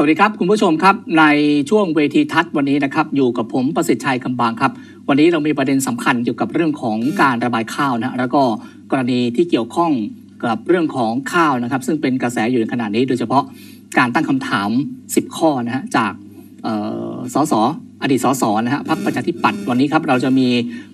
สวัสดีครับ คุณผู้ชมครับ ในช่วงเวทีทัศน์วันนี้นะครับ อยู่กับผมประสิทธิ์ชัยคำบางครับ วันนี้เรามีประเด็นสำคัญเกี่ยวกับเรื่องของการระบายข้าวนะแล้วก็กรณีที่เกี่ยวข้องกับเรื่องของข้าวนะครับ ซึ่งเป็นกระแสอยู่ในขณะนี้ โดยเฉพาะการตั้งคำถาม 10 ข้อนะฮะจากเอ่อสสอดีตสสนะฮะพรรคประชาธิปัตย์วันนี้ครับเราจะมี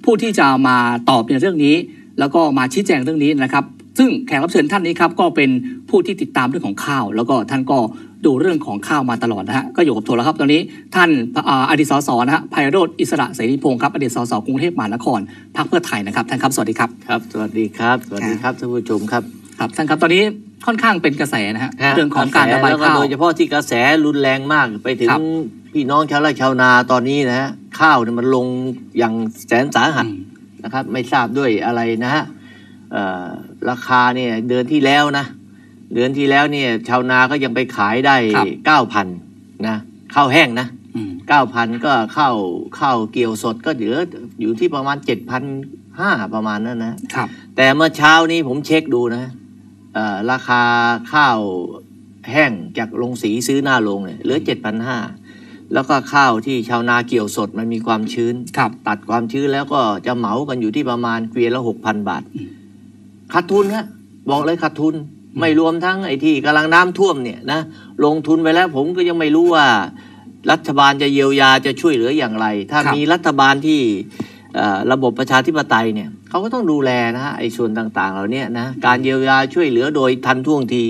ผู้ที่จะมาตอบในเรื่องนี้ แล้วก็มาชี้แจงเรื่องนี้นะครับ ซึ่งแขกรับเชิญท่านนี้ครับก็เป็นผู้ที่ติดตามเรื่องของข้าว แล้วก็ท่านก็ ดูเรื่องของข้าวมาตลอดนะฮะก็อยู่กับโทรแล้วครับตอนนี้ ท่านอ่าอดีตสสนะฮะไพโรธอิสระเสรีพงศ์ครับอดีตสสกรุงเทพมหานครพรรคเพื่อไทยนะครับท่านครับสวัสดีครับครับ สวัสดีครับ สวัสดีครับท่านผู้ชมครับครับท่านครับตอนนี้ค่อนข้างเป็นกระแสนะฮะเรื่องของการระบายแล้วก็ข้าวโดยเฉพาะที่กระแสรุนแรงมากไปถึงครับพี่น้องชาวไร่ชาวนาตอนนี้นะฮะข้าวเนี่ยมันลงอย่างแสนสาหัสอืมนะครับ ไม่ทราบด้วยอะไรนะฮะเอ่อราคาเนี่ยเดือนที่แล้วนะ เดือนที่แล้วเนี่ย ชาวนาก็ยังไปขายได้ครับเก้าพันนะข้าวแห้งนะอืมเก้าพันก็ข้าวข้าวเกี่ยวสดก็เหลืออยู่ที่ประมาณเจ็ดพันห้าประมาณนั้นนะครับ แต่เมื่อเช้านี้ผมเช็คดูนะเอ่อราคาข้าวแห้งจากโรงสีซื้อหน้าโรงเนี่ยเหลือเจ็ดพันห้าแล้วก็ข้าวที่ชาวนาเกี่ยวสดมันมีความชื้นครับตัดความชื้นแล้วก็จะเหมากันอยู่ที่ประมาณเกวียนละหกพันบาทอืมขาดทุนฮะบอกเลยขาดทุน ไม่รวมทั้งไอ้ที่กำลังน้ำท่วมเนี่ยนะลงทุนไปแล้วผมก็ยังไม่รู้ว่า รัฐบาลจะเยียวยาจะช่วยเหลืออย่างไร ถ้าครับมีรัฐบาลที่เอ่อระบบประชาธิปไตยเนี่ยเขาก็ต้องดูแลนะฮะไอ้ส่วนต่างๆเหล่านี้นะการเยียวยาช่วยเหลือโดยทันท่วงที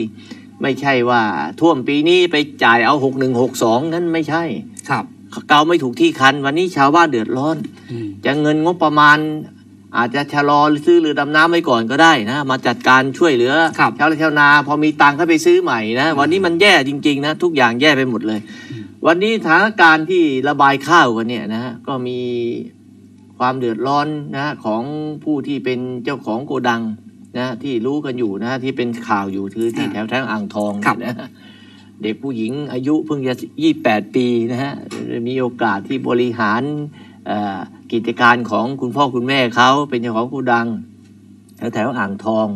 ไม่ใช่ว่าท่วมปีนี้ไปจ่ายเอาหกหนึ่งหกสองนั้นไม่ใช่ครับเกาไม่ถูกที่คันวันนี้ชาวบ้านเดือดร้อนอืมจะเงินงบประมาณ อาจจะชะลอซื้อเรือดำน้ำไว้ก่อนก็ได้นะ มาจัดการช่วยเหลือครับชาวไร่ชาวนาพอมีตังค์ก็ไปซื้อใหม่นะวันนี้มันแย่จริง ๆ นะ ทุกอย่างแย่ไปหมดเลย วันนี้สถานการณ์ที่ระบายข้าวกันเนี่ยนะฮะก็มีความเดือดร้อนนะของผู้ที่เป็นเจ้าของโกดังนะที่รู้กันอยู่นะที่เป็นข่าวอยู่คือที่แถวแถวอ่างทองครับเนี่ยนะเด็กผู้หญิงอายุเพิ่งจะยี่แปดปีนะฮะมีโอกาสที่บริหารเอ่อ กิจการของคุณพ่อคุณแม่เขาเป็นเจ้าของโกูดังแถวแถวอ่างทอง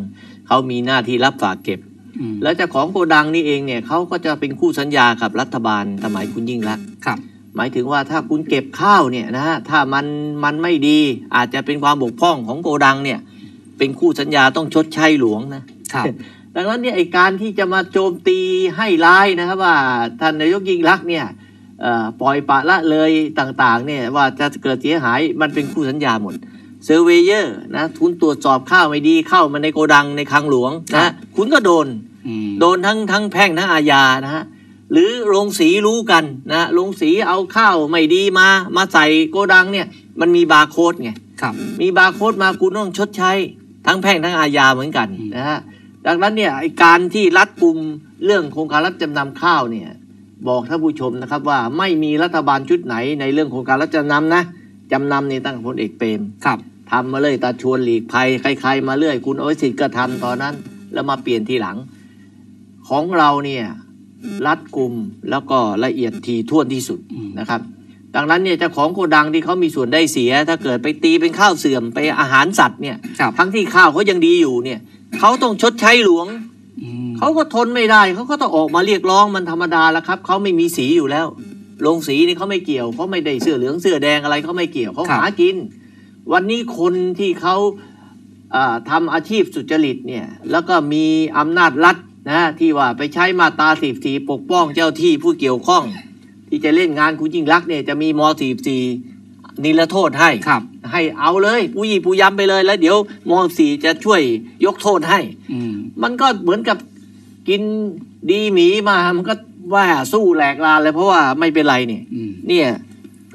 เขามีหน้าที่รับฝากเก็บอืมแล้วเจ้าของโกดังนี่เองเนี่ยเขาก็จะเป็นคู่สัญญากับรัฐบาลสมัยคุณยิ่งรักษณ์ครับ หมายถึงว่าถ้าคุณเก็บข้าวเนี่ยนะฮะถ้ามันมันไม่ดีอาจจะเป็นความบกพร่องของโกดังเนี่ย เป็นคู่สัญญาต้องชดใช้หลวงนะครับดังนั้นเนี่ยไอการที่จะมาโจมตีให้ร้ายนะครับว่าท่านนายกยิ่งรักษณ์เนี่ยเอ่อ ปล่อยปละละเลยต่างๆเนี่ยว่าจะเกิดเสียหายมันเป็นคู่สัญญาหมดเซอร์เวเยอร์นะทุนตรวจสอบข้าวไม่ดีเข้ามาในโกดังในคลังหลวงครันะบคุณก็โดนอืมโดนทั้งทั้งแพ่งทั้งอาญานะฮะหรือโรงสีรู้กันนะโรงสีเอาข้าวไม่ดีมา มาใส่โกดังเนี่ย มันมีบาร์โค้ดไงครับมีบาร์โค้ดมาคุณต้องชดใช้ ทั้งแพ่งทั้งอาญาเหมือนกันอืมนะฮะดังนั้นเนี่ยไอการที่รัดกุมเรื่องโครงการรับจำนำข้าวเนี่ย บอกท่านผู้ชมนะครับว่าไม่มีรัฐบาลชุดไหนในเรื่องโครงการรับจำนำนะจำนำนี่ตั้งแต่พลเอกเปรมครับทำมาเลยตาชวนหลีกภัยใครๆมาเรื่อย คุณเอาไว้สิทธิ์ก็ทำตอนนั้น แล้วมาเปลี่ยนทีหลัง ของเราเนี่ยรัดกุมแล้วก็ละเอียดทีท่วนที่สุดอืมนะครับ ดังนั้นเนี่ยเจ้าของโกดังที่เขามีส่วนได้เสีย ถ้าเกิดไปตีเป็นข้าวเสื่อมไปอาหารสัตว์เนี่ยครับทั้งที่ข้าวเขายังดีอยู่เนี่ยเขาต้องชดใช้หลวงอืม เขาก็ทนไม่ได้เขาก็ต้องออกมาเรียกร้องมันธรรมดาแล้วครับเขาไม่มีสีอยู่แล้วโรงสีนี่เขาไม่เกี่ยวเขาไม่ได้เสื้อเหลืองเสื้อแดงอะไรเขาไม่เกี่ยวเขาหากิน วันนี้คนที่เขาอ่าทำอาชีพสุจริตเนี่ยแล้วก็มีอำนาจรัฐนะที่ว่าไปใช้มาตราสีสีปกป้องเจ้าที่ผู้เกี่ยวข้อง ที่จะเล่นงานคุณยิ่งรักษณ์เนี่ยจะมีมสีสีนิรโทษให้ครับ ให้เอาเลยผู้ยี่ผู้ยำไปเลยแล้วเดี๋ยวมสีจะช่วยยกโทษให้อืมมันก็เหมือนกับ กินดีหมีมามันก็ว่าสู้แหลกลานเลยเพราะว่าไม่เป็นไรเนี่ยอืมเนี่ย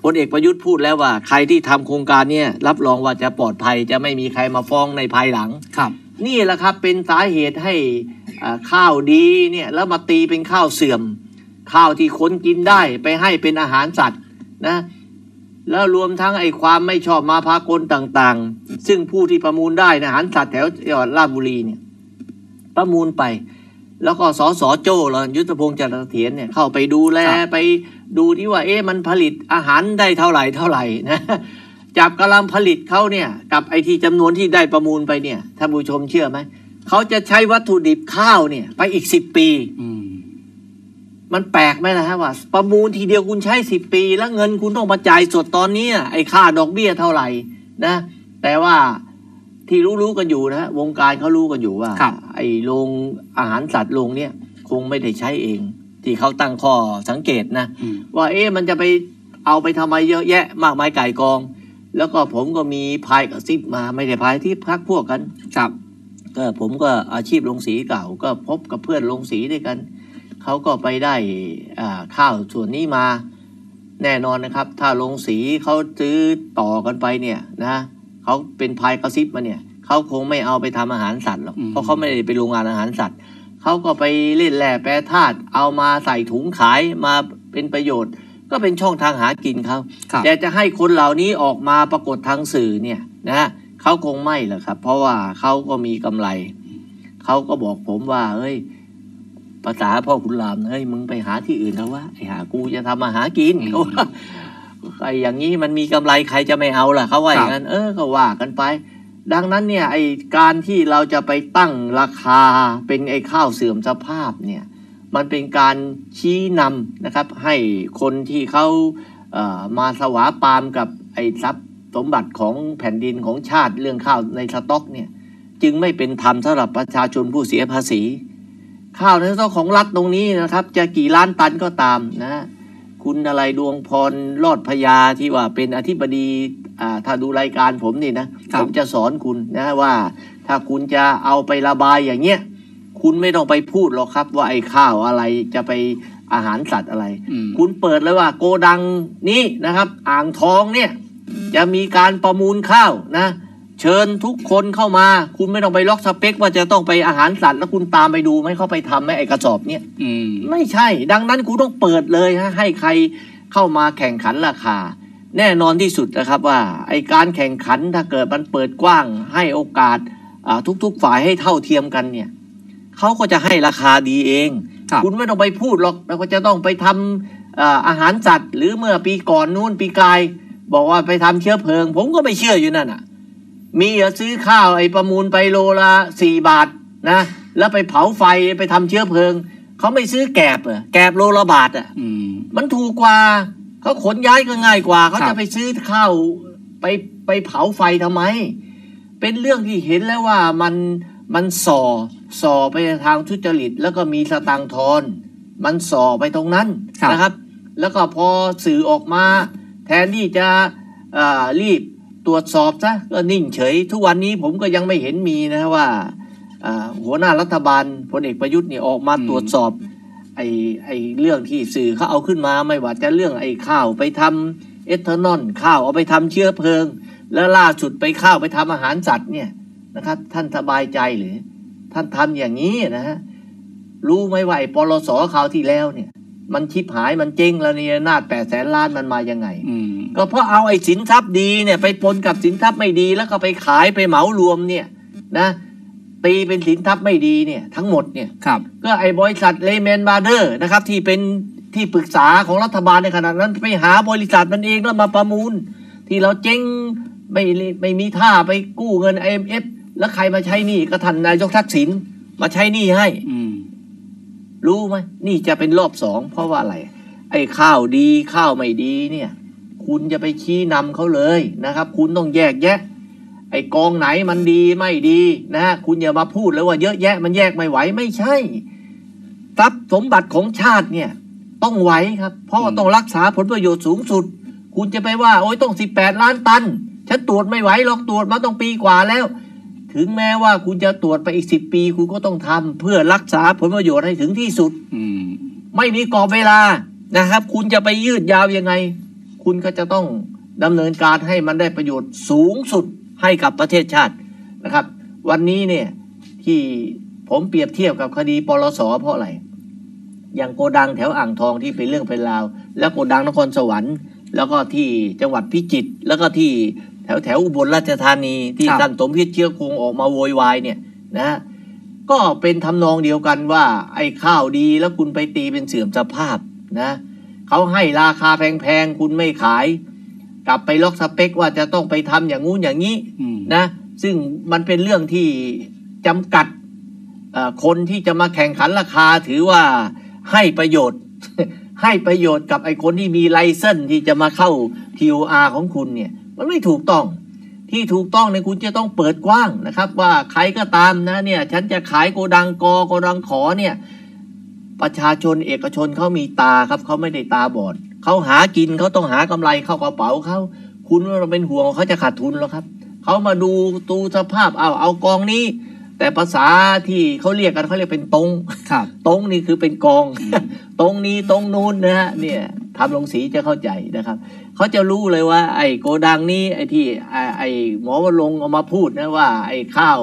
พลเอกประยุทธ์พูดแล้วว่า ใครที่ทำโครงการเนี่ยรับรองว่าจะปลอดภัยจะไม่มีใครมาฟ้องในภายหลังครับ นี่แหละครับเป็นสาเหตุให้อ่าข้าวดีเนี่ยแล้วมาตีเป็นข้าวเสื่อม ข้าวที่คนกินได้ไปให้เป็นอาหารสัตว์นะแล้วรวมทั้งไอ้ความไม่ชอบมาพากลต่างๆ ซึ่งผู้ที่ประมูลได้นะอาหารสัตว์แถวจังหวัดราชบุรีเนี่ยประมูลไป แล้วก็สสโจ้เรายุทธพงศ์จันทร์เสถียรเนี่ยเข้าไปดูแลครับไปดูที่ว่า เอ๊ะมันผลิตอาหารได้เท่าไหร่เท่าไหร่นะจับกำลังผลิตเขาเนี่ย กับไอที่จำนวนที่ได้ประมูลไปเนี่ยท่านผู้ชมเชื่อไหมเขาจะใช้วัตถุดิบข้าวเนี่ย ไปอีกสิบปีอืมมันแปลกไหมนะฮะว่า ประมูลทีเดียวคุณใช้สิบปี แล้วเงินคุณต้องมาจ่ายสดตอนนี้อะไอ้ค่าดอกเบี้ยเท่าไหร่นะ แต่ว่า ที่รู้ๆกันอยู่นะฮะวงการเขารู้กันอยู่ว่าครับไอ้โรงอาหารสัตว์โรงเนี้ยคงไม่ได้ใช้เอง ที่เขาตั้งข้อสังเกตนะอืมว่าเอ๊ะมันจะไปเอาไปทำไมเยอะแยะ มากมายไก่กอง แล้วก็ผมก็มีพายกับซิบมาไม่ได้พายที่พักพวกกันครับก็ผมก็อาชีพลงสีเก่าก็พบกับเพื่อนลงสีด้วยกันเขาก็ไปได้อ่าข้าวส่วนนี้มาแน่นอนนะครับ ถ้าลงสีเขาซื้อต่อกันไปเนี่ยนะ เขาเป็นพายกระซิบมาเนี่ยเขาคงไม่เอาไปทำอาหารสัตว์หรอกอืมเพราะเขาไม่ได้ไปโรงงานอาหารสัตว์เขาก็ไปเล่นแร่แปรธาตุเอามาใส่ถุงขายมาเป็นประโยชน์ ก็เป็นช่องทางหากินเขาครับแต่จะให้คนเหล่านี้ออกมาปรากฏทางสื่อเนี่ยนะเขาคงไม่หรอกครับ เพราะว่าเขาก็มีกำไรเขาก็บอกผมว่าเฮ้ยภาษาพ่อคุณรามเฮ้ยมึงไปหาที่อื่นเถอะวะไอ้หากูจะทำมาหากินอืมเขาว่า ไอ้อย่างนี้มันมีกำไรใครจะไม่เอาล่ะเขาว่าอย่างนั้น เออก็ว่ากันไป ดังนั้นเนี่ยไอ้การที่เราจะไปตั้งราคาเป็นไอ้ข้าวเสื่อมสภาพเนี่ยมันเป็นการชี้นำนะครับ ให้คนที่เขาเอ่อมาสวาปามกับไอ้ทรัพย์สมบัติของแผ่นดินของชาติเรื่องข้าวในสต็อกเนี่ยจึงไม่เป็นธรรมสำหรับประชาชนผู้เสียภาษี ข้าวในสต็อกของรัฐตรงนี้นะครับ จะกี่ล้านตันก็ตามนะ คุณอะไรดวงพรรอดพยาที่ว่าเป็นอธิบดีอ่าถ้าดูรายการผมนี่นะครับผมจะสอนคุณนะว่า ถ้าคุณจะเอาไประบายอย่างเงี้ยคุณไม่ต้องไปพูดหรอกครับ ว่าไอ้ข้าวอะไรจะไปอาหารสัตว์อะไรอืมคุณเปิดเลยว่าโกดังนี้นะครับ อ่างทองเนี่ย จะมีการประมูลข้าวนะ เชิญทุกคนเข้ามา คุณไม่ต้องไปล็อกสเปค ว่าจะต้องไปอาหารสัตว์แล้วคุณตามไปดูไหมเขาไปทำไหมไอ้กระสอบเนี่ยอืมไม่ใช่ ดังนั้นคุณต้องเปิดเลยฮะให้ใครเข้ามาแข่งขันราคา แน่นอนที่สุดนะครับว่า ไอการแข่งขันถ้าเกิดมันเปิดกว้าง ให้โอกาสอ่าทุกๆฝ่ายให้เท่าเทียมกันเนี่ยเขาก็จะให้ราคาดีเองครับคุณไม่ต้องไปพูดหรอกแล้วก็จะต้องไปทำอ่าอาหารสัตว์หรือเมื่อปีก่อนนู้นปีกาย บอกว่าไปทำเชื้อเพลิง ผมก็ไม่เชื่ออยู่นั่นอะ มีเหรอซื้อข้าวไอ้ประมูลไปโลละสี่บาทนะแล้วไปเผาไฟไปทำเชื้อเพลิงเขาไม่ซื้อแกบเหรอแกบโลละบาทอะอืมมันถูกกว่าเขาขนย้ายก็ง่ายกว่าเขาครัจะบไปซื้อข้าวไปไปเผาไฟทำไม เป็นเรื่องที่เห็นแล้วว่ามันมันส่อส่อไปในทางทุจริต แล้วก็มีสตางค์ทอน มันส่อไปตรงนั้นครับนะครับ แล้วก็พอสื่อออกมา แทนที่จะอ่ารีบ ตรวจสอบซะก็นิ่งเฉย ทุกวันนี้ผมก็ยังไม่เห็นมีนะว่าอ่าหัวหน้ารัฐบาลพลเอกประยุทธ์เนี่ยออกมาอืมตรวจสอบไอ้ไอ้เรื่องที่สื่อเขาเอาขึ้นมาไม่ว่าจะเรื่องไอ้ข้าวไปทำเอทานอลข้าวเอาไปทำเชื้อเพลิง แล้วล่าสุดไปข้าวไปทำอาหารสัตว์เนี่ยนะครับ ท่านสบายใจหรือ ท่านทำอย่างนี้นะฮะรู้ไหมว่าไอ้ปลสคราวที่แล้วเนี่ย มันชิบหายมันเจ๊งแล้วเนี่ยนาดแปดแสนล้านมันมายังไงอืมก็เพราะเอาไอ้สินทรัพย์ดีเนี่ยไปปนกับสินทรัพย์ไม่ดีแล้วก็ไปขายไปเหมารวมเนี่ยนะตีเป็นสินทรัพย์ไม่ดีเนี่ยทั้งหมดเนี่ยครับก็ไอ้บริษัทเลแมนบาร์เดอร์นะครับที่เป็นที่ปรึกษาของรัฐบาลในขณะนั้นไปหาบริษัทมันเองแล้วมาประมูล ที่เราเจ๊งไม่ไม่มีท่าไปกู้เงิน IMF แล้วใครมาใช้หนี้ก็ท่านนายกทักษิณมาใช้หนี้ให้อืม รู้ไหมนี่จะเป็นรอบสองเพราะว่าอะไร ไอ้ข้าวดีข้าวไม่ดีเนี่ย คุณจะไปชี้นำเขาเลยนะครับ คุณต้องแยกแยะ ไอ้กองไหนมันดีไม่ดีนะฮะคุณอย่ามาพูดแล้วว่าเยอะแยะมันแยกไม่ไหวไม่ใช่ทรัพย์สมบัติของชาติเนี่ย ต้องไหวครับ เพราะว่าต้องรักษาผลประโยชน์สูงสุด คุณจะไปว่า โอ้ยต้องสิบแปดล้านตัน ฉันตรวจไม่ไหวหรอกตรวจมาต้องปีกว่าแล้ว ถึงแม้ว่าคุณจะตรวจไปอีกสิบปี คุณก็ต้องทำเพื่อรักษาผลประโยชน์ให้ถึงที่สุด อืมไม่มีกรอบเวลานะครับ คุณจะไปยืดยาวยังไง คุณก็จะต้องดำเนินการให้มันได้ประโยชน์สูงสุดให้กับประเทศชาตินะครับ วันนี้เนี่ยที่ผมเปรียบเทียบกับคดีปลสเพราะอะไรอย่างโกดังแถวอ่างทองที่เป็นเรื่องเป็นราว แล้วโกดังนครสวรรค์ แล้วก็ที่จังหวัดพิจิตรแล้วก็ที่ แถวแถวอุบลราชธานีที่ครับท่านสมพิษเชื้อคงออกมาโวยวายเนี่ยนะฮะก็เป็นทำนองเดียวกันว่า ไอ้ข้าวดีแล้วคุณไปตีเป็นเสื่อมสภาพนะเขาให้ราคาแพงๆคุณไม่ขาย กลับไปล็อกสเปคว่าจะต้องไปทำอย่างงู้นอย่างนี้อืมนะซึ่งมันเป็นเรื่องที่จำกัดเอ่อคนที่จะมาแข่งขันราคาถือว่าให้ประโยชน์ ให้ประโยชน์กับไอ้คนที่มีไลเซนที่จะมาเข้า TOR ของคุณเนี่ย มันไม่ถูกต้อง ที่ถูกต้องเนี่ยคุณจะต้องเปิดกว้างนะครับ ว่าใครก็ตามนะเนี่ยฉันจะขายโกดังกโกดังขอเนี่ยประชาชนเอกชนเขามีตาครับเขาไม่ได้ตาบอดเขาหากินเขาต้องหากำไรเข้ากระเป๋าเขาคุณว่าเราเป็นห่วงเขาจะขาดทุนแล้วครับเขามาดูตูสภาพเอาเอากองนี้ แต่ภาษาที่เขาเรียกกันเขาเรียกเป็นตรงครับตรงนี่คือเป็นกองอืมตรงนี้ตรงนู้นนะฮะเนี่ย ทำลงสีจะเข้าใจนะครับ เขาจะรู้เลยว่า ไอ้โกดังนี้ไอ้ที่ไอ้ไอ้หมอวรงค์เอามาพูดนะว่า ไอ้ข้าว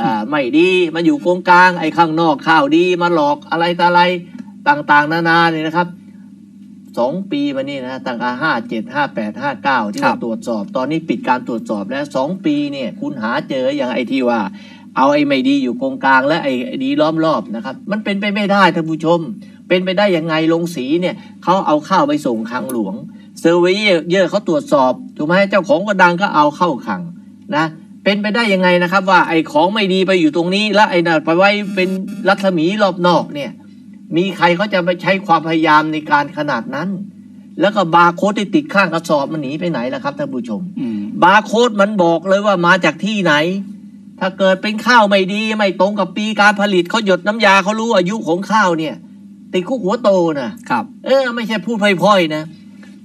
อ่าไม่ดีมาอยู่กงกลาง ไอ้ข้างนอกข้าวดีมาหลอกอะไรต่ออะไรต่างๆ นานาเนี่ยนะครับสองปีมานี่นะตั้งแต่ห้าเจ็ดห้าแปดห้าเก้าที่ครัเราบตรวจสอบ ตอนนี้ปิดการตรวจสอบแล้วสองปีเนี่ยคุณหาเจออย่างไอ้ที่ว่า เอาไอ้ไม่ดีอยู่กงกลางและไอ้ดีล้อมรอบนะครับ มันเป็นไปไม่ได้ท่านผู้ชม เป็นไปได้ยังไงลงสีเนี่ยเขาเอาข้าวไปส่งคลังหลวงเซอร์เวเยอร์เขาตรวจสอบถูกไหมเจ้าของกระดังก็เอาเข้าคลังนะเป็นไปได้ยังไงนะครับว่าไอ้ของไม่ดีไปอยู่ตรงนี้ แล้วไอ้นั่นไปไว้เป็นรัศมีรอบนอกเนี่ยมีใครเขาจะไปใช้ความพยายามในการขนาดนั้น แล้วก็บาร์โค้ดที่ติดข้างกระสอบมันหนีไปไหนล่ะครับท่านผู้ชมอืมบาร์โค้ดมันบอกเลยว่ามาจากที่ไหน ถ้าเกิดเป็นข้าวไม่ดีไม่ตรงกับปีการผลิตเขาหยดน้ำยาเขารู้อายุของข้าวเนี่ย ติดคุกหัวโตนะครับ เออ ไม่ใช่พูดพล่อยๆนะ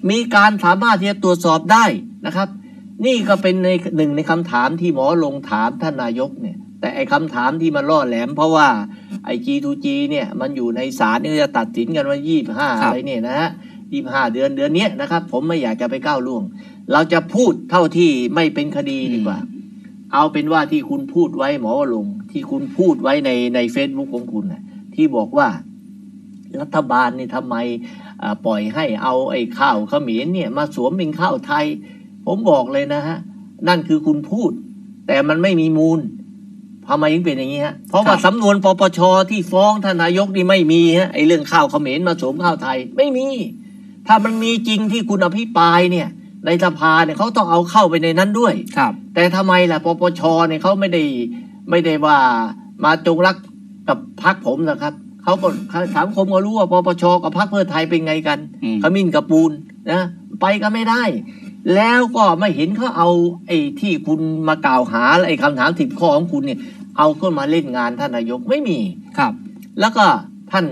มีการสามารถที่จะตรวจสอบได้นะครับ นี่ก็เป็นในหนึ่งในคำถามที่หมอลงถามท่านนายกเนี่ย แต่ไอ้คำถามที่มันล่อแหลม เพราะว่าไอ้ G2G เนี่ย มันอยู่ในศาลเนี่ยจะตัดสินกันว่ายี่ห้าครับอะไรเนี่ยนะฮะยี่ห้าเดือนเดือนเนี้ยนะครับ ผมไม่อยากจะไปก้าวล่วง เราจะพูดเท่าที่ไม่เป็นคดีดีกว่า เอาเป็นว่าที่คุณพูดไว้หมอวรงค์ที่คุณพูดไว้ในในเฟซบุ๊กของคุณนะที่บอกว่า รัฐบาลนี่ทำไมอ่าปล่อยให้เอาไอ้ข้าวเขมรเนี่ยมาสวมเป็นข้าวไทย ผมบอกเลยนะฮะ นั่นคือคุณพูด แต่มันไม่มีมูลทำไมถึงเป็นอย่างนี้ฮะ เพราะว่าครับสำนวนปปชที่ฟ้องท่านนายกนี่ไม่มีฮะไอ้เรื่องข้าวเขมรมาสวมข้าวไทยไม่มี ถ้ามันมีจริงที่คุณอภิปรายเนี่ยในสภาเนี่ยเขาต้องเอาเข้าไปในนั้นด้วยครับ แต่ทำไมล่ะปปชเนี่ยเขาไม่ได้ไม่ได้ว่ามาจงรักกับพรรคผมนะครับ เขาก็สังคมก็รู้ว่าปปชกับพรรคเพื่อไทยเป็นไงกันอืมขมิ้นกับปูนนะไปกันไม่ได้ แล้วก็ไม่เห็นเขาเอาไอ้ที่คุณมากล่าวหาไอ้คำถามสิบข้อของคุณเนี่ย เอาขึ้นมาเล่นงานท่านนายกไม่มีครับ แล้วก็ท่าน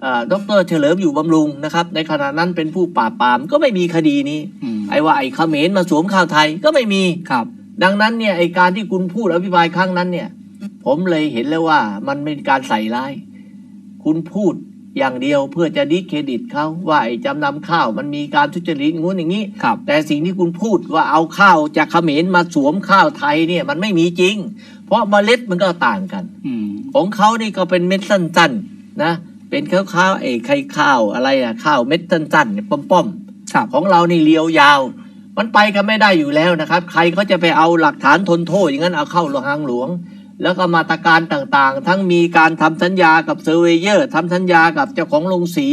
เอ่อดรเฉลิมอยู่บำรุงนะครับ ในขณะนั้นเป็นผู้ปราบปรามก็ไม่มีคดีนี้อืมไอ้ว่าไอ้เขมรมาสวมข้าวไทยก็ไม่มีครับ ดังนั้นเนี่ยไอการที่คุณพูดอภิปรายครั้งนั้นเนี่ย ผมเลยเห็นแล้วว่ามันเป็นการใส่ร้าย คุณพูดอย่างเดียวเพื่อจะดิสเครดิตเขาว่าไอ้จำนำข้าวมันมีการทุจริตงู้นอย่างนี้ครับแต่สิ่งที่คุณพูดว่าเอาข้าวจากเขมรมาสวมข้าวไทยเนี่ยมันไม่มีจริง เพราะเมล็ดมันก็ต่างกันอืมของเขานี่ก็เป็นเม็ดสั้นๆนะเป็นข้าวข้าวๆไอ้ไข่ข้าวอะไรอะข้าวเม็ดสั้นๆเนี่ยป้อมๆครับของเรานี่เลียวยาว มันไปกันไม่ได้อยู่แล้วนะครับ ใครเขาจะไปเอาหลักฐานทนโทษอย่างนั้นเอาเข้าหลวงทางหลวง แล้วก็มาตรการต่างๆ ทั้งมีการทำสัญญากับเซอร์เวเยอร์ทำสัญญากับเจ้าของโรงสี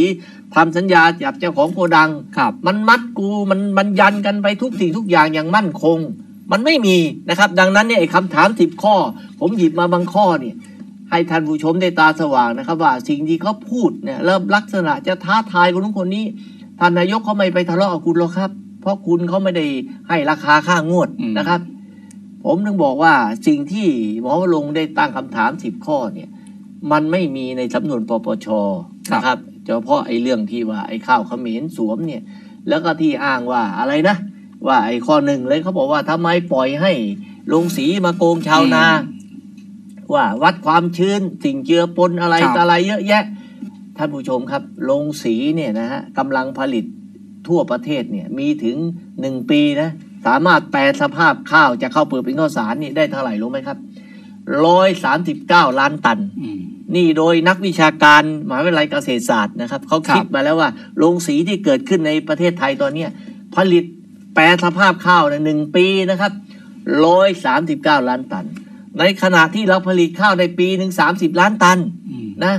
ทำสัญญากับเจ้าของโกดังครับ มันมัดกูมันมันยันกันไปทุกสิ่งทุกอย่างอย่างมั่นคง มันไม่มีนะครับ ดังนั้นเนี่ยไอ้คำถามสิบข้อ ผมหยิบมาบางข้อเนี่ยให้ท่านผู้ชมได้ตาสว่างนะครับ ว่าสิ่งที่เขาพูดเนี่ยเริ่มลักษณะจะท้าทายคนนู้นคนนี้ท่านนายกเขาไม่ไปทะเลาะกับคุณหรอกครับ เพราะคุณเขาไม่ได้ให้ราคาค่างวดนะครับ ผมถึงบอกว่าสิ่งที่หมอวรงค์ได้ตั้งคำถามสิบข้อเนี่ยมันไม่มีในสำนวนปปชนะครับเฉพาะไอ้เรื่องที่ว่าไอ้ข้าวเขมรสวมเนี่ย แล้วก็ที่อ้างว่าอะไรนะ ว่าไอ้ข้อหนึ่งเลยเขาบอกว่าทำไมปล่อยให้ลงสีมาโกงชาวนา ว่าวัดความชื้นสิ่งเจือปนอะไรครับต่ออะไรเยอะแยะ ท่านผู้ชมครับลงสีเนี่ยนะฮะกำลังผลิตทั่วประเทศเนี่ยมีถึงหนึ่งปีนะ สามารถแปลสภาพข้าวจะเข้าเปลือกเป็นข้าวสารนี่ได้เท่าไหร่รู้ไหมครับร้อยสามสิบเก้าล้านตันอืมนี่โดยนักวิชาการมหาวิทยาลัยเกษตรศาสตร์นะครับเขาครับคิดมาแล้วว่าโรงสีที่เกิดขึ้นในประเทศไทยตอนเนี้ยผลิตแปรสภาพข้าวในหนึ่งปีนะครับร้อยสามสิบเก้าล้านตัน ในขณะที่เราผลิตข้าวในปีหนึ่งสามสิบล้านตันอืมนะ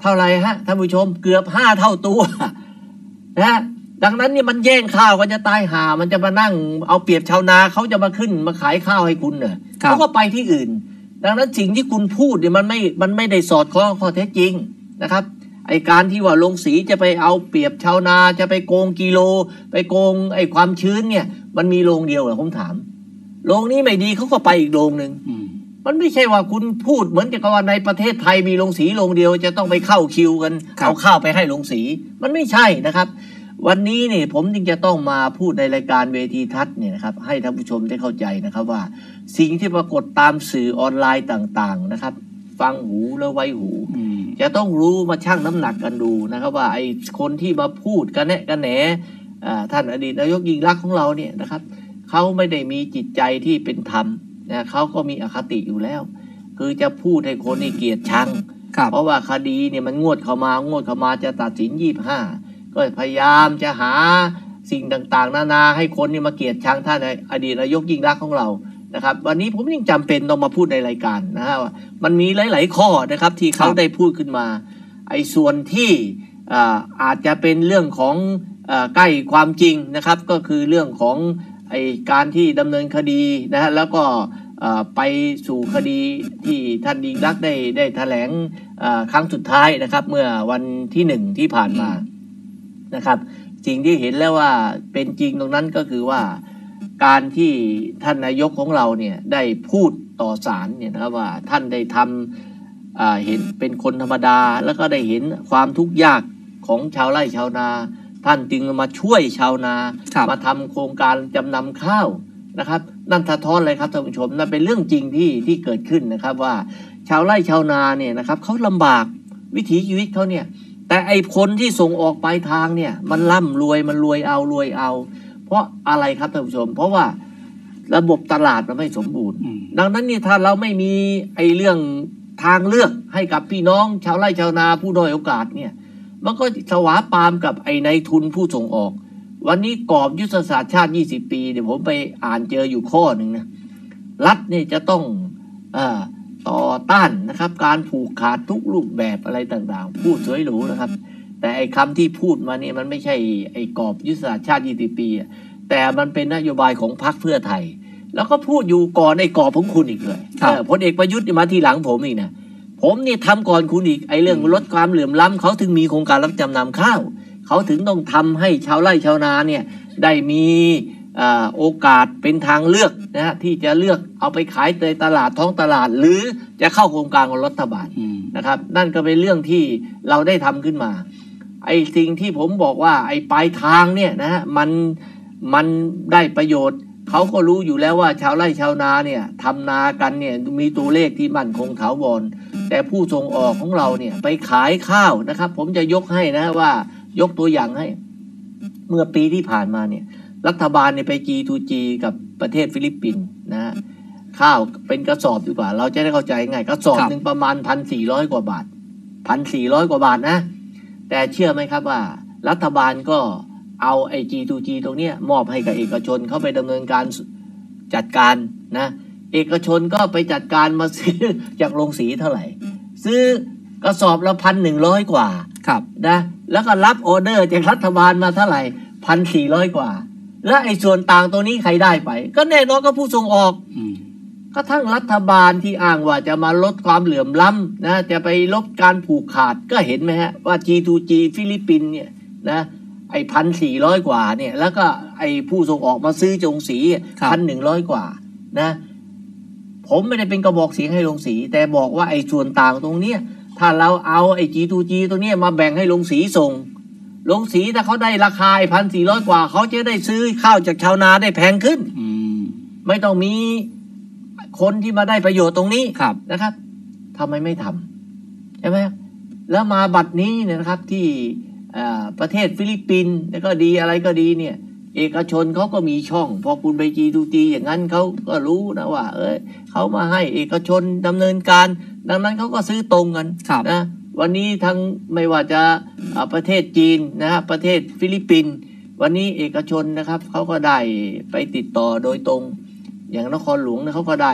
เท่าไหรฮะท่านผู้ชมเกือบห้าเท่าตัวนะ ดังนั้นเนี่ยมันแย่งข้าวกันจะตายหา มันจะมานั่งเอาเปรียบชาวนาเขาจะมาขึ้นมาขายข้าวให้คุณเนอะครับเขาก็ไปที่อื่น ดังนั้นสิ่งที่คุณพูดเนี่ยมันไม่ มันไม่ได้สอดคล้องกับข้อเท็จจริงนะครับ ไอการที่ว่าลงสีจะไปเอาเปรียบชาวนาจะไปโกงกิโล ไปโกงไอความชื้นเนี่ย มันมีโรงเดียวเหรอผมถาม โรงนี้ไม่ดีเขาก็ไปอีกโรงหนึ่งอืมมันไม่ใช่ว่าคุณพูดเหมือนกับว่าในประเทศไทยมีโรงสีโรงเดียวจะต้องไปเข้าคิวกันครับเอาข้าวไปให้โรงสี มันไม่ใช่นะครับ วันนี้เนี่ยผมจึงจะต้องมาพูดในรายการเวทีทัศน์เนี่ยนะครับให้ท่านผู้ชมได้เข้าใจนะครับว่า สิ่งที่ปรากฏตามสื่อออนไลน์ต่างๆนะครับ ฟังหูแล้วไว้หูอืมจะต้องรู้มาชั่งน้ำหนักกันดูนะครับ ว่าไอ้คนที่มาพูดกันแนะกันแหนอ่าท่านอดีตนายกยิ่งรักษณ์ของเราเนี่ยนะครับเขาไม่ได้มีจิตใจที่เป็นธรรมนะเขาก็มีอคติอยู่แล้ว คือจะพูดให้คนในเกลียดชังครับเพราะว่าคดีเนี่ยมันงวดเข้ามางวดเข้ามาจะตัดสินยี่ห้า ก็พยายามจะหาสิ่งต่างๆ นานาให้คนนี่มาเกลียดชังท่านอดีตนายกยิ่งรักของเรานะครับ วันนี้ผมยังจำเป็นต้องมาพูดในรายการนะฮะมันมีหลาย ๆ ข้อนะครับที่เขาได้พูดขึ้นมา ไอ้ส่วนที่อาจจะเป็นเรื่องของอใกล้ความจริงนะครับ ก็คือเรื่องของไอ้การที่ดำเนินคดีนะฮะแล้วก็ไปสู่คดีที่ท่านดิงรักได้ได้แถลงครั้งสุดท้ายนะครับ เมื่อวันที่หนึ่งที่ผ่านมา นะครับ สิ่งที่เห็นแล้วว่าเป็นจริงตรงนั้นก็คือว่า การที่ท่านนายกของเราเนี่ยได้พูดต่อศาลเนี่ยนะครับว่าท่านได้ทำอ่าเห็นเป็นคนธรรมดา แล้วก็ได้เห็นความทุกข์ยากของชาวไร่ชาวนา ท่านจึงมาช่วยชาวนาครับมาทำโครงการจำนำข้าวนะครับ นั่นสะท้อนเลยครับท่านผู้ชมนั่นเป็นเรื่องจริงที่ที่เกิดขึ้นนะครับว่า ชาวไร่ชาวนาเนี่ยนะครับเขาลำบากวิถีชีวิตเขาเนี่ย แต่ไอ้คนที่ส่งออกปลายทางเนี่ย มันร่ำรวยมันรวยเอารวยเอา เพราะอะไรครับท่านผู้ชม เพราะว่าระบบตลาดมันไม่สมบูรณ์อืมดังนั้นเนี่ยถ้าเราไม่มีไอ้เรื่องทางเลือกให้กับพี่น้อง ชาวไร่ชาวนาผู้ด้อยโอกาสเนี่ย มันก็สวาปามกับไอ้ในายทุนผู้ส่งออก วันนี้กรอบยุทธศาสตร์ชาติ 20 ปีเนี่ยผมไปอ่านเจออยู่ข้อหนึ่งนะรัฐเนี่ยจะต้องอา ต่อต้านนะครับ การผูกขาดทุกรูปแบบอะไรต่างๆ พูดสวยหรูนะครับ แต่ไอ้คำที่พูดมาเนี่ยมันไม่ใช่ไอ้กรอบยุทธศาสตร์ชาติ 20 ปีอะแต่มันเป็นนโยบายของพรรคเพื่อไทย แล้วก็พูดอยู่ก่อนไอ้กรอบของคุณอีกเลยครับเออพลเอกประยุทธ์นี่มาทีหลังผมอีกนะผมนี่ทำก่อนคุณอีกไอ้เรื่องลดความเหลื่อมล้ำเขาถึงมีโครงการรับจำนำข้าว เขาถึงต้องทำให้ชาวไร่ชาวนาเนี่ยได้มีอ่า โอกาสเป็นทางเลือกนะฮะที่จะเลือกเอาไปขายในตลาดท้องตลาด หรือจะเข้าโครงการของรัฐบาลอืมนะครับ นั่นก็เป็นเรื่องที่เราได้ทำขึ้นมา ไอ้สิ่งที่ผมบอกว่าไอ้ปลายทางเนี่ยนะฮะมันมันได้ประโยชน์เขาก็รู้อยู่แล้วว่าชาวไร่ชาวนาเนี่ยทำนากันเนี่ยมีตัวเลขที่มั่นคงถาวรแต่ผู้ส่งออกของเราเนี่ยไปขายข้าวนะครับ ผมจะยกให้นะว่ายกตัวอย่างให้ เมื่อปีที่ผ่านมาเนี่ย รัฐบาลเนี่ยไป G2G กับประเทศฟิลิปปินส์นะฮะข้าวเป็นกระสอบดีกว่า เราจะได้เข้าใจง่ายกระสอบครับหนึ่งประมาณพันสี่ร้อยกว่าบาทพันสี่ร้อยกว่าบาทนะ แต่เชื่อไหมครับว่า รัฐบาลก็เอาไอ้ G2G ตรงเนี้ยมอบให้กับเอกชนเข้าไปดำเนินการจัดการนะ เอกชนก็ไปจัดการมาซื้อจากโรงสีเท่าไหร่ ซื้อกระสอบละพันหนึ่งร้อยกว่าครับนะแล้วก็รับออเดอร์จากรัฐบาลมาเท่าไหร่พันสี่ร้อยกว่า แล้วไอ้ส่วนต่างตัวนี้ใครได้ไป ก็แน่นอนก็ผู้ส่งออกอืมก็ทั้งรัฐบาลที่อ้างว่าจะมาลดความเหลื่อมล้ำนะจะไปลดการผูกขาดก็เห็นไหมฮะว่า G2G ฟิลิปปินส์เนี่ยนะไอ้พันสี่ร้อยกว่าเนี่ย แล้วก็ไอ้ผู้ส่งออกมาซื้อจงสีครับพันหนึ่งร้อยกว่านะผมไม่ได้เป็นกระบอกเสียงให้ลงสี แต่บอกว่าไอ้ส่วนต่างตรงเนี้ยถ้าเราเอาไอ้ G2G ตัวเนี้ยมาแบ่งให้ลงสีส่ง ลงสีถ้าเขาได้ราคาพันสี่ร้อยกว่า เขาจะได้ซื้อข้าวจากชาวนาได้แพงขึ้นอืมไม่ต้องมีคนที่มาได้ประโยชน์ตรงนี้ครับนะครับทำไมไม่ทำใช่ไหมแล้วมาบัดนี้เนี่ยนะครับที่อ่าประเทศฟิลิปปินส์แล้วก็ดีอะไรก็ดีเนี่ย เอกชนเขาก็มีช่อง พอคุณไปจีดูจีอย่างนั้นเขาก็รู้นะว่า เอ้ยเขามาให้เอกชนดำเนินการ ดังนั้นเขาก็ซื้อตรงกันครับนะ วันนี้ทั้งไม่ว่าจะประเทศจีนนะฮะประเทศฟิลิปปินส์วันนี้เอกชนนะครับเขาก็ได้ไปติดต่อโดยตรง อย่างนครหลวงเนี่ยเขาก็ได้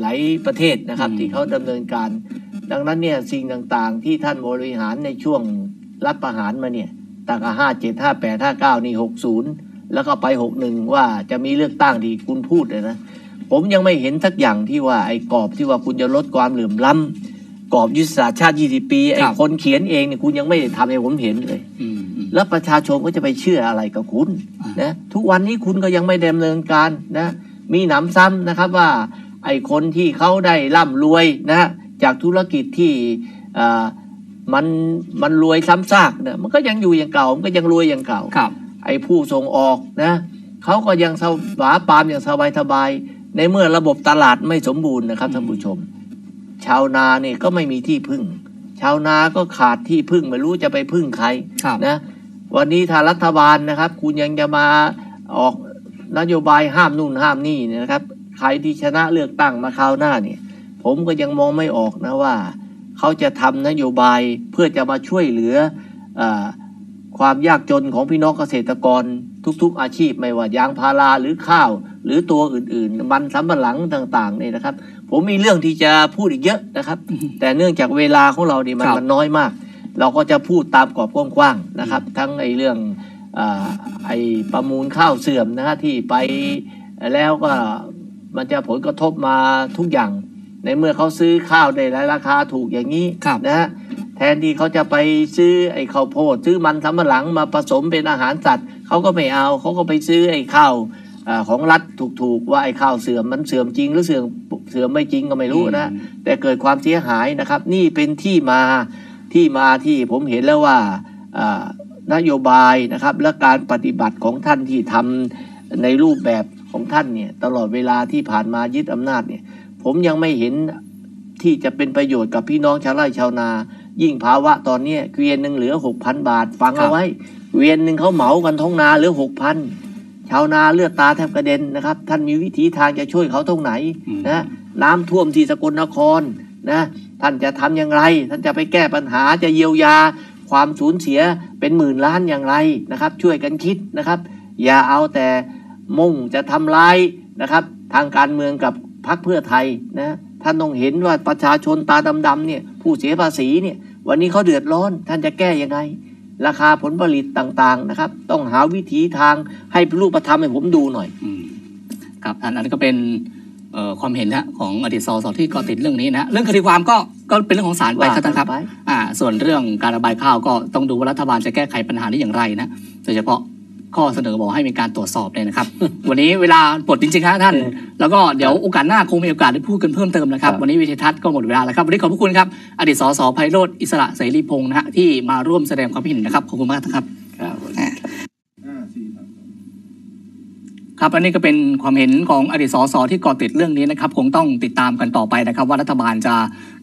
หลายประเทศนะครับ ที่เขาดำเนินการ ดังนั้นเนี่ยสิ่งต่างๆ ที่ท่านบริหารในช่วงรัฐประหารมาเนี่ยตั้งแต่ห้าเจ็ดห้าแปดห้าเก้านี่หกศูนย์แล้วก็ไปหกหนึ่งว่าจะมีเลือกตั้งที่คุณพูดเลยนะผมยังไม่เห็นสักอย่างที่ว่าไอ้กรอบที่ว่าคุณจะลดความเหลื่อมล้ำ กรอบยุทธศาสตร์ชาติ 20 ปีไอ้ครับคนเขียนเองเนี่ยคุณยังไม่ได้ทำให้ผมเห็นเลยอืมอืมแล้วประชาชนก็จะไปเชื่ออะไรกับคุณอ่านนะทุกวันนี้คุณก็ยังไม่ดำเนินการนะ มีหนำซ้ำนะครับว่า ไอ้คนที่เขาได้ร่ำรวยนะจากธุรกิจที่อ่ามันมันรวยซ้ำซากเนี่ยมันก็ยังอยู่อย่างเก่ามันก็ยังรวยอย่างเก่าครับ ไอ้ผู้ส่งออกนะเขาก็ยังสบาปามอย่างสบายสบายๆในเมื่อระบบตลาดไม่สมบูรณ์นะครับท่านผู้ชม ชาวนาเนี่ยก็ไม่มีที่พึ่ง ชาวนาก็ขาดที่พึ่งไม่รู้จะไปพึ่งใครครับนะวันนี้ถ้ารัฐบาลนะครับ คุณยังจะมาออกนโยบายห้ามนู่นห้ามนี่เนี่ยนะครับ ใครที่ชนะเลือกตั้งมาคราวหน้าเนี่ย ผมก็ยังมองไม่ออกนะว่า เขาจะทำนโยบายเพื่อจะมาช่วยเหลืออาความยากจนของพี่น้องเกษตรกรทุกๆอาชีพไม่ว่ายางพาราหรือข้าว หรือตัวอื่นๆ มันสำปะหลังต่างๆเนี่ยนะครับ ผมมีเรื่องที่จะพูดอีกเยอะนะครับ แต่เนื่องจากเวลาของเรานี่มันครับมันน้อยมาก เราก็จะพูดตามกรอบกว้างๆนะครับ ทั้งไอ้เรื่องอาไอ้ประมูลข้าวเสื่อมนะฮะที่ไปแล้วก็มันจะผลกระทบมาทุกอย่าง ในเมื่อเขาซื้อข้าวได้ราคาถูกอย่างนี้ครับนะฮะแทนที่เขาจะไปซื้อไอ้ข้าวโพดซื้อมันสำปะหลังมาผสมเป็นอาหารสัตว์เขาก็ไม่เอาเขาก็ไปซื้อไอ้ข้าว อาของรัฐถูกๆว่าไอ้ข้าวเสื่อมมันเสื่อมจริงหรือเสื่อมเสื่อมไม่จริงก็ไม่รู้นะ แต่เกิดความเสียหายนะครับ นี่เป็นที่มาที่มาที่ผมเห็นแล้วว่าอ่านโยบายนะครับ และการปฏิบัติของท่านที่ทำในรูปแบบของท่านเนี่ยตลอดเวลาที่ผ่านมายึดอำนาจเนี่ย ผมยังไม่เห็นที่จะเป็นประโยชน์กับพี่น้องชาวไร่ชาวนา ยิ่งภาวะตอนเนี้ยเกวียนหนึ่งเหลือหกพันบาท ฟังครับเอาไว้เกวียนหนึ่งเขาเหมากันท้องนาเหลือหกพัน ชาวนาเลือดตาแทบกระเด็นนะครับ ท่านมีวิธีทางจะช่วยเขาตรงไหนอืมนะน้ำท่วมที่สกลนครนะท่านจะทำอย่างไร ท่านจะไปแก้ปัญหาจะเยียวยา ความสูญเสียเป็นหมื่นล้านอย่างไรนะครับ ช่วยกันคิดนะครับ อย่าเอาแต่มุ่งจะทำร้ายนะครับ ทางการเมืองกับพรรคเพื่อไทยนะท่านต้องเห็นว่าประชาชนตาดำๆเนี่ยผู้เสียภาษีเนี่ยวันนี้เขาเดือดร้อนท่านจะแก้ยังไง ราคาผลผลิตต่างๆนะครับ ต้องหาวิธีทางให้รูปธรรมให้ผมดูหน่อยอืมครับอันอันนี้ก็เป็นเอ่อความเห็นนะของอดีตสสที่เก็ติดเรื่องนี้นะเรื่องคดีความก็ก็เป็นเรื่องของศาลไปครับท่านครับไปอ่าส่วนเรื่องการระบายข้าวก็ต้องดูว่ารัฐบาลจะแก้ไขปัญหานี้อย่างไรนะโดยเฉพาะ ข้อเสนอบอกให้มีการตรวจสอบเลยนะครับ วันนี้เวลาหมดจริงๆครับท่านเออแล้วก็เดี๋ยวโอกาสหน้าคงมีโอกาสได้พูดกันเพิ่มเติมนะครับครับ วันนี้วิทยทัศน์ก็หมดเวลาแล้วครับ วันนี้ขอบพระคุณครับ อดีตสสไพโรธอิสระเสรีพงศ์นะฮะที่มาร่วมแสดงความคิดเห็นนะครับ ขอบคุณมากครับ ครับอันนี้ก็เป็นความเห็นของอดีตสสที่ก่อติดเรื่องนี้นะครับคงต้องติดตามกันต่อไปนะครับ ว่ารัฐบาลจะ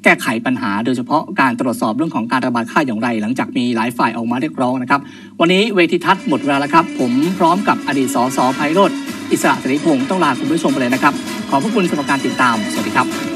แก้ไขปัญหา โดยเฉพาะการตรวจสอบเรื่องของการระบาดค่าอย่างไร หลังจากมีหลายฝ่ายออกมาเรียกร้องนะครับ วันนี้เวทีทัศน์หมดเวลาแล้วครับ ผมพร้อมกับอดีตสสไพโรธอิสระเสรีพงศ์ต้องลาคุณผู้ชมไปเลยนะครับ ขอบพระคุณสำหรับการติดตาม สวัสดีครับ